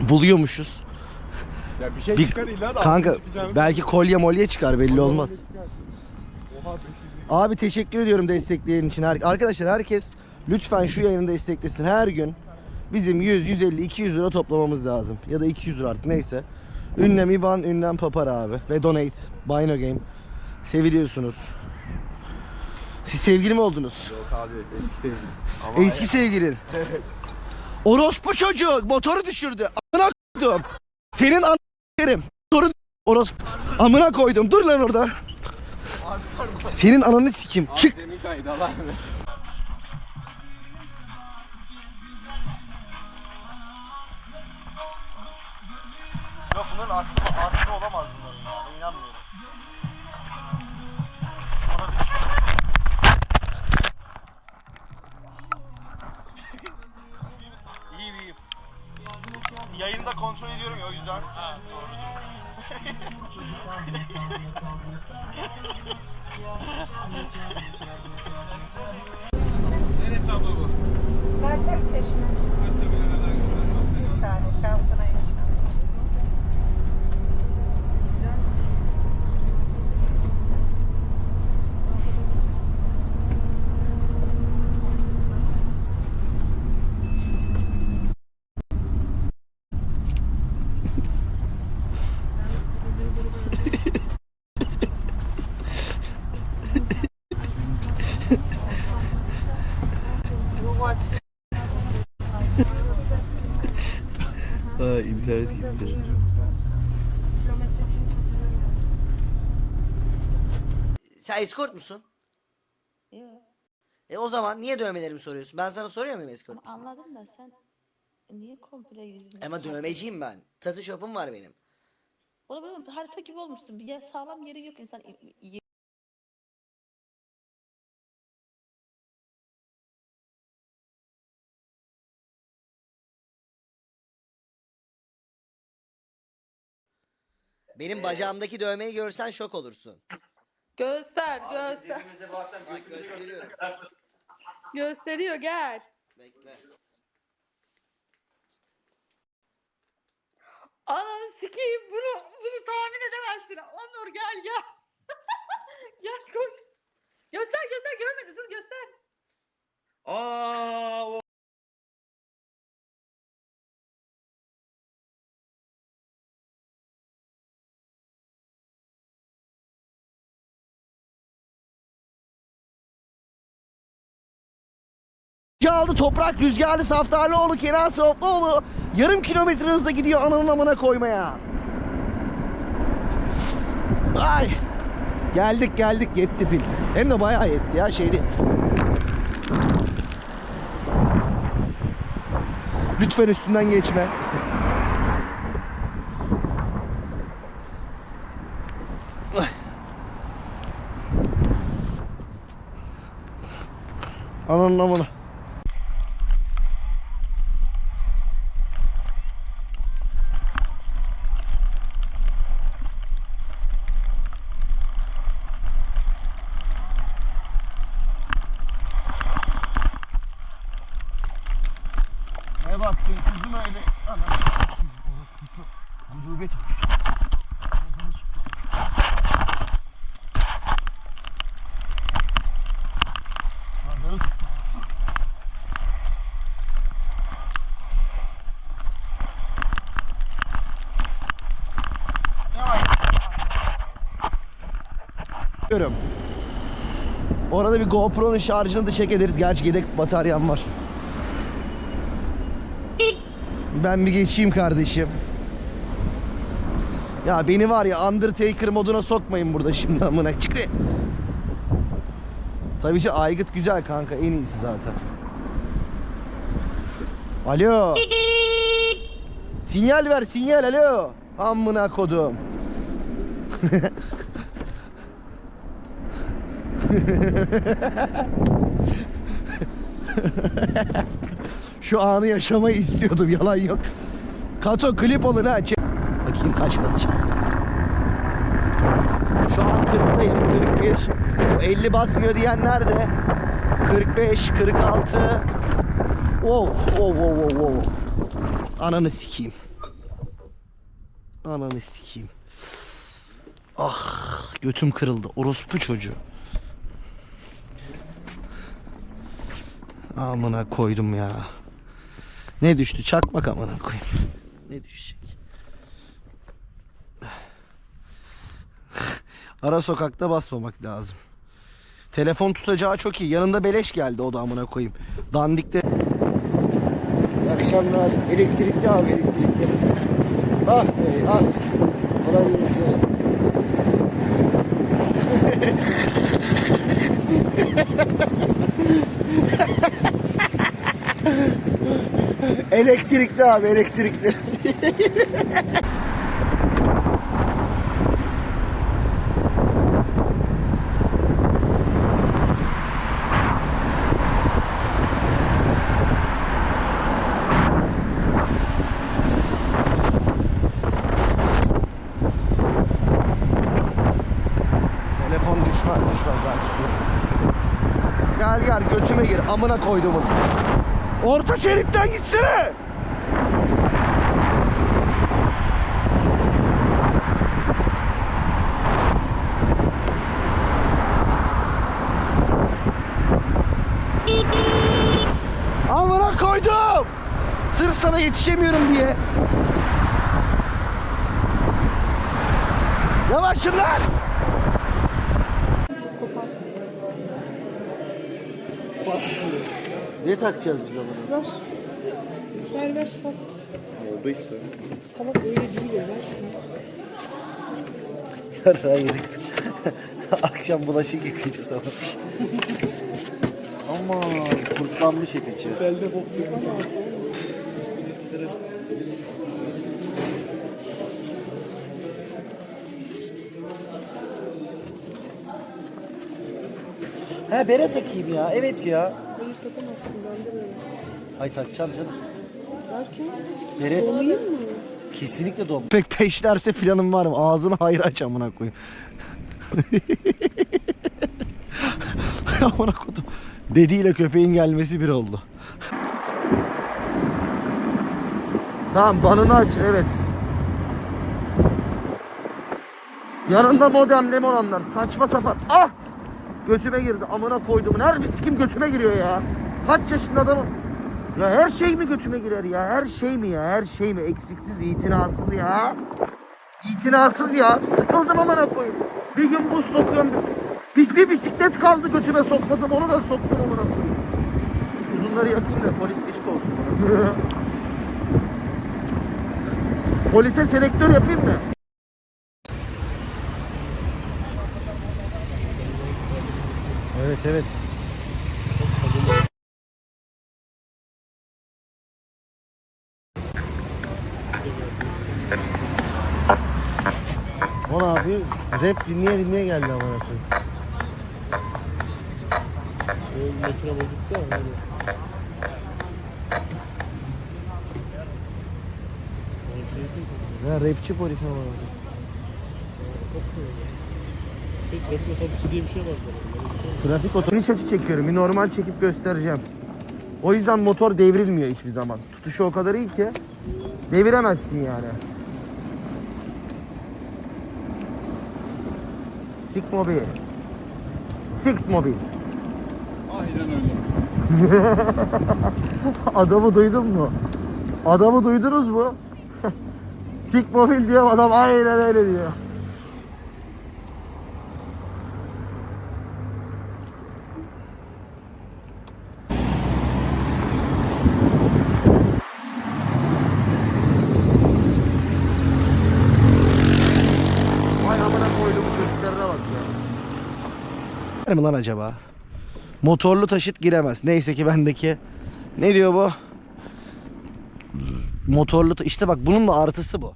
Buluyormuşuz. Ya bir şey Bir- çıkar illa da Kanka altına çıkacağını- belki kolye molye çıkar belli olmaz. Oha 500 bin. Abi teşekkür ediyorum destekleyen için. Her- Arkadaşlar herkes lütfen şu yayını desteklesin. Her gün bizim 100, 150, 200 lira toplamamız lazım. Ya da 200 lira artık neyse. Ünlem İban, ünlem Papar abi. Ve donate. Bino Game. Seviliyorsunuz. Siz sevgili mi oldunuz? Yok abi eski sevgilim. Ama Eski sevgilin. Orospu çocuk motoru düşürdü. Amına koydum. Senin an yerim. Motoru orospu. Amına koydum. Dur lan orada. Senin ananı sikim. Çık. Senin kaydı Allah Yok bunların artı, artı olamaz Yayını da kontrol ediyorum ya o yüzden. Ha, Neresi abla bu? Merkez Çeşme. Götürelim. Bir saniye şansına inşallah. Bu aç. Ha internet gitti. Sen escort musun? Yok. E o zaman niye dövmelerimi soruyorsun? Ben sana soruyor muyum escort musun? anladım da sen niye komple girdin? Ama dövmeciyim ben. Tattoo shop'um var benim. Onu böyle harita gibi olmuşsun. Bir yer sağlam yeri yok insan. Benim bacağımdaki dövmeyi görsen şok olursun. Göster, göster. Bak gösteriyorum. Gösteriyor gel. Bekle. Ananı sikeyim bunu, bunu tahmin edemezsin. Onur gel gel. gel koş. Göster göster görmedi dur göster. Aa, o aldı toprak rüzgarlı Saftarlıoğlu Kenan Sofluoğlu yarım kilometre hızla gidiyor ananın amına koymaya. Ay. Geldik geldik yetti pil. Hem de bayağı yetti ya şeydi. Lütfen üstünden geçme. Ananın amına. Ne baktın kızım öyle? Ananı sikeyim, orospusu. Gudubet olmuş. Ağzını tuttu. Ağzını tuttu. Diyorum. Orada bir GoPro'nun şarjını da çek ederiz. Gerçi yedek bataryam var. Ben bir geçeyim kardeşim. Ya beni var ya Undertaker moduna sokmayın burada şimdi amına. Çıktı. Tabii ki aygıt güzel kanka en iyisi zaten. Alo. Sinyal ver sinyal alo. Amına kodum. Şu anı yaşamayı istiyordum yalan yok. Kato klip olur ha. Bakayım kaç basacağız. Şu an 40'tayım 41. Bu 50 basmıyor diyenler de 45, 46. Wow, wow, wow, wow, wow. Ananı sikeyim. Ananı sikeyim. Ah götüm kırıldı. Orospu çocuğu. Amına koydum ya. Ne düştü? Çakmak amına koyayım. Ne düşecek? Ara sokakta basmamak lazım. Telefon tutacağı çok iyi. Yanında beleş geldi o da amına koyayım. Dandikte. İyi akşamlar. Elektrikli abi elektrikli. ah bey ah. Kolay gelsin. Elektrikli abi elektrikli. Telefon düşmez düşmez ben tutuyorum. Gel gel götüme gir amına koyduğumun. Orta şeritten gitsene. Amına koydum. Sırf sana yetişemiyorum diye. Yavaşın lan. Ne takacağız biz bunu? Ver. Ver ver salak. Oldu işte. Salak öyle değil ya. Ver şunu. Hayır. Akşam bulaşık yıkayacağız ama. Aman kurtlanmış ipici. Elde bokluyor. He bere takayım ya. Evet ya. Takamazsın ben de böyle. Hay takacağım canım. Derken Bere dolayayım mı? kesinlikle don. Pek peşlerse planım var mı? Ağzını hayır aç amına koyayım. amına koydum. Dediğiyle köpeğin gelmesi bir oldu. Tamam banını aç evet. Yanında modemle mi olanlar saçma sapan. Ah! Götüme girdi amına koydum. Her bir sikim götüme giriyor ya. Kaç yaşında adamım. Ya her şey mi götüme girer ya? Her şey mi ya? Her şey mi? Eksiksiz, itinasız ya. İtinasız ya. Sıkıldım amına koyayım. Bir gün buz sokuyorum. Biz bir bisiklet kaldı götüme sokmadım. Onu da soktum amına koyayım. Uzunları yakayım da polis gıcık olsun bana. Polise selektör yapayım mı? Evet evet. O ne yapıyor? Rap dinleye dinleye geldi amına koyayım. Makine bozuktu ama. Ya rapçi polis koyayım. Şey, trafik otobüsü diye bir şey var. Trafik otobüs açı çekiyorum. Bir normal çekip göstereceğim. O yüzden motor devrilmiyor hiçbir zaman. Tutuşu o kadar iyi ki deviremezsin yani. Six mobil. Six mobil. Aynen öyle. Adamı duydun mu? Adamı duydunuz mu? Six mobil diyor adam aynen öyle diyor. Vay amına koydum çocuklarına bak ya. mi lan acaba? Motorlu taşıt giremez. Neyse ki bendeki ne diyor bu? Motorlu işte bak bunun da artısı bu.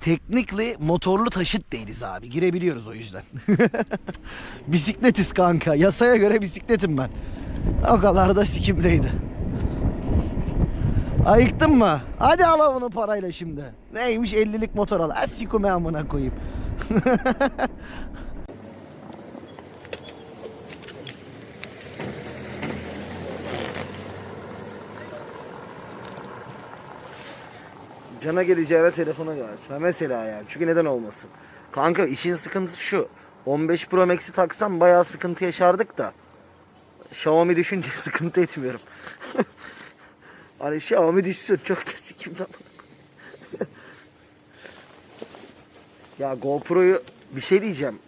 Technically motorlu taşıt değiliz abi. Girebiliyoruz o yüzden. Bisikletiz kanka. Yasaya göre bisikletim ben. O kadar da sikimdeydi. Ayıktın mı? Hadi al bunu parayla şimdi. Neymiş 50'lik motor al. Asikume amına koyayım. Cana geleceğine telefona gelsin. Mesela yani. Çünkü neden olmasın? Kanka işin sıkıntısı şu. 15 Pro Max'i taksam bayağı sıkıntı yaşardık da. Xiaomi düşünce sıkıntı etmiyorum. hani Xiaomi düşsün çok da sikim lan. ya GoPro'yu bir şey diyeceğim.